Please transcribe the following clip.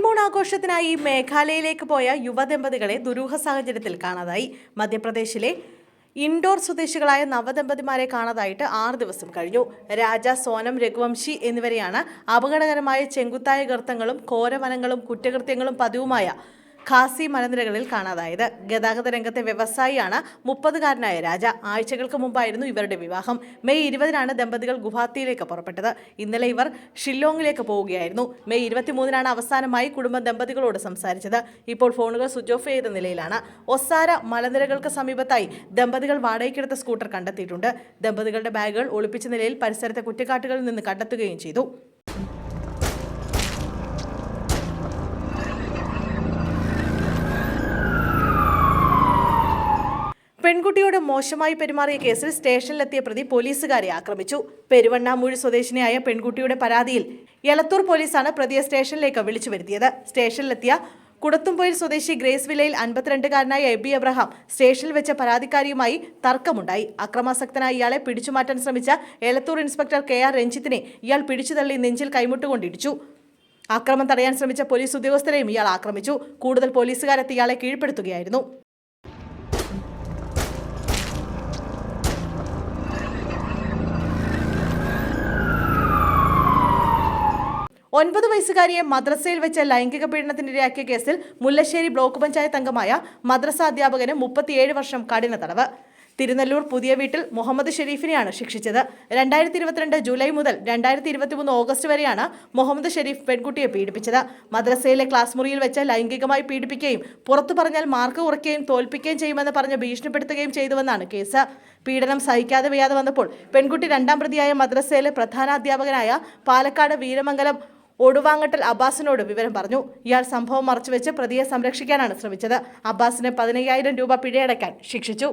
ഓണാഘോഷത്തിനായി മേഘാലയയിലേക്ക് പോയ യുവദമ്പതികളെ ദുരൂഹ സാഹചര്യത്തിൽ കാണാതായി. മധ്യപ്രദേശിലെ ഇൻഡോർ സ്വദേശികളായ നവദമ്പതിമാരെ കാണാതായിട്ട് ആറ് ദിവസം കഴിഞ്ഞു. രാജ സോനം രഘുവംശി എന്നിവരെയാണ് അപകടകരമായ ചെങ്കുത്തായ ഗർത്തങ്ങളും ഘോരവനങ്ങളും കുറ്റകൃത്യങ്ങളും പതിവുമായ ഖാസി മലനിരകളിൽ കാണാതായത്. ഗതാഗത രംഗത്തെ വ്യവസായിയാണ് മുപ്പതുകാരനായ രാജ. ആഴ്ചകൾക്ക് മുമ്പായിരുന്നു ഇവരുടെ വിവാഹം. മെയ് ഇരുപതിനാണ് ദമ്പതികൾ ഗുവാഹത്തിയിലേക്ക് പുറപ്പെട്ടത്. ഇന്നലെ ഇവർ ഷില്ലോങ്ങിലേക്ക് പോവുകയായിരുന്നു. മെയ് ഇരുപത്തിമൂന്നിനാണ് അവസാനമായി കുടുംബ ദമ്പതികളോട് സംസാരിച്ചത്. ഇപ്പോൾ ഫോണുകൾ സ്വിച്ച് ഓഫ് ചെയ്ത നിലയിലാണ്. ഒസാര മലനിരകൾക്ക് സമീപത്തായി ദമ്പതികൾ വാടകയ്ക്കെടുത്ത സ്കൂട്ടർ കണ്ടെത്തിയിട്ടുണ്ട്. ദമ്പതികളുടെ ബാഗുകൾ ഒളിപ്പിച്ച നിലയിൽ പരിസരത്തെ കുറ്റക്കാട്ടുകളിൽ നിന്ന് കണ്ടെത്തുകയും ചെയ്തു. പെൺകുട്ടിയോട് മോശമായി പെരുമാറിയ കേസിൽ സ്റ്റേഷനിലെത്തിയ പ്രതി പോലീസുകാരെ ആക്രമിച്ചു. പെരുവണ്ണാമൂഴി സ്വദേശിനിയായ പെൺകുട്ടിയുടെ പരാതിയിൽ എലത്തൂർ പോലീസാണ് പ്രതിയെ സ്റ്റേഷനിലേക്ക് വിളിച്ചു വരുത്തിയത്. സ്റ്റേഷനിലെത്തിയ കുടത്തുംപൊയിൽ സ്വദേശി ഗ്രേസ് വില്ലയിൽ അൻപത്തിരണ്ടുകാരനായ എബി എബ്രഹാം സ്റ്റേഷനിൽ വെച്ച പരാതിക്കാരിയുമായി തർക്കമുണ്ടായി. അക്രമാസക്തനായ ഇയാളെ പിടിച്ചുമാറ്റാൻ ശ്രമിച്ച എലത്തൂർ ഇൻസ്പെക്ടർ കെ ആർ രഞ്ജിത്തിനെ ഇയാൾ പിടിച്ചുതള്ളി നെഞ്ചിൽ കൈമുട്ടുകൊണ്ടിടിച്ചു. അക്രമം തടയാൻ ശ്രമിച്ച പോലീസ് ഉദ്യോഗസ്ഥരെയും ഇയാൾ ആക്രമിച്ചു. കൂടുതൽ പോലീസുകാരെത്തി ഇയാളെ കീഴ്പ്പെടുത്തുകയായിരുന്നു. ഒൻപത് വയസ്സുകാരിയെ മദ്രസയിൽ വെച്ച ലൈംഗിക പീഡനത്തിനിരയാക്കിയ കേസിൽ മുല്ലശ്ശേരി ബ്ലോക്ക് പഞ്ചായത്ത് അംഗമായ മദ്രസ അധ്യാപകന് മുപ്പത്തിയേഴ് വർഷം കഠിന തടവ്. തിരുനെല്ലൂർ പുതിയ വീട്ടിൽ മുഹമ്മദ് ഷെരീഫിനെയാണ് ശിക്ഷിച്ചത്. രണ്ടായിരത്തി ഇരുപത്തിരണ്ട് ജൂലൈ മുതൽ രണ്ടായിരത്തി ഇരുപത്തിമൂന്ന് ഓഗസ്റ്റ് വരെയാണ് മുഹമ്മദ് ഷെരീഫ് പെൺകുട്ടിയെ പീഡിപ്പിച്ചത്. മദ്രസയിലെ ക്ലാസ് മുറിയിൽ വെച്ച് ലൈംഗികമായി പീഡിപ്പിക്കുകയും പുറത്തു പറഞ്ഞാൽ മാർക്ക് കുറയ്ക്കുകയും തോൽപ്പിക്കുകയും ചെയ്യുമെന്ന് പറഞ്ഞ് ഭീഷണിപ്പെടുത്തുകയും ചെയ്തുവെന്നാണ് കേസ്. പീഡനം സഹിക്കാതെ വയ്യാതെ വന്നപ്പോൾ പെൺകുട്ടി രണ്ടാം പ്രതിയായ മദ്രസയിലെ പ്രധാനാധ്യാപകനായ പാലക്കാട് വീരമംഗലം ഒടുവാങ്ങട്ടൽ അബ്ബാസിനോട് വിവരം പറഞ്ഞു. ഇയാൾ സംഭവം മറച്ചുവെച്ച് പ്രതിയെ സംരക്ഷിക്കാനാണ് ശ്രമിച്ചത്. അബ്ബാസിന് പതിനയ്യായിരം രൂപ പിഴയടയ്ക്കാൻ ശിക്ഷിച്ചു.